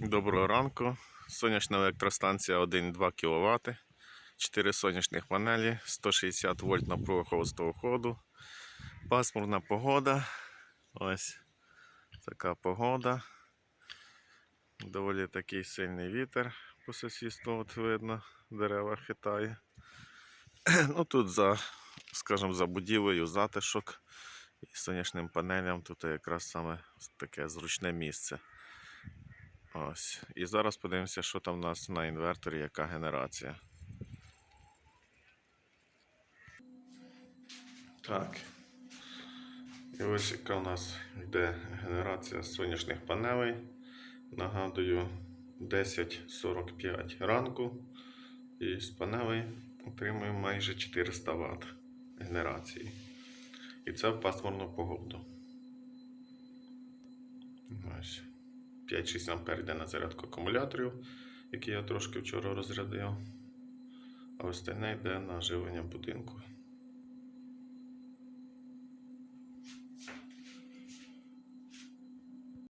Доброго ранку. Сонячна електростанція 1,2 кВт, 4 сонячних панелі, 160 вольт напруга холостого ходу. Пасмурна погода. Ось така погода. Доволі такий сильний вітер по сусідству от видно, дерева хитає. Ну тут за, скажімо, за будівлею затишок і сонячним панелям тут якраз саме таке зручне місце. Ось. І зараз подивимося, що там у нас на інверторі, яка генерація. Так. І ось яка у нас йде генерація сонячних панелей. Нагадую, 10.45 ранку. І з панелей отримуємо майже 400 Вт генерації. І це в пасмурну погоду. Ось. 5-6 ампер йде на зарядку акумуляторів, які я трошки вчора розрядив. А остальне йде на живлення будинку.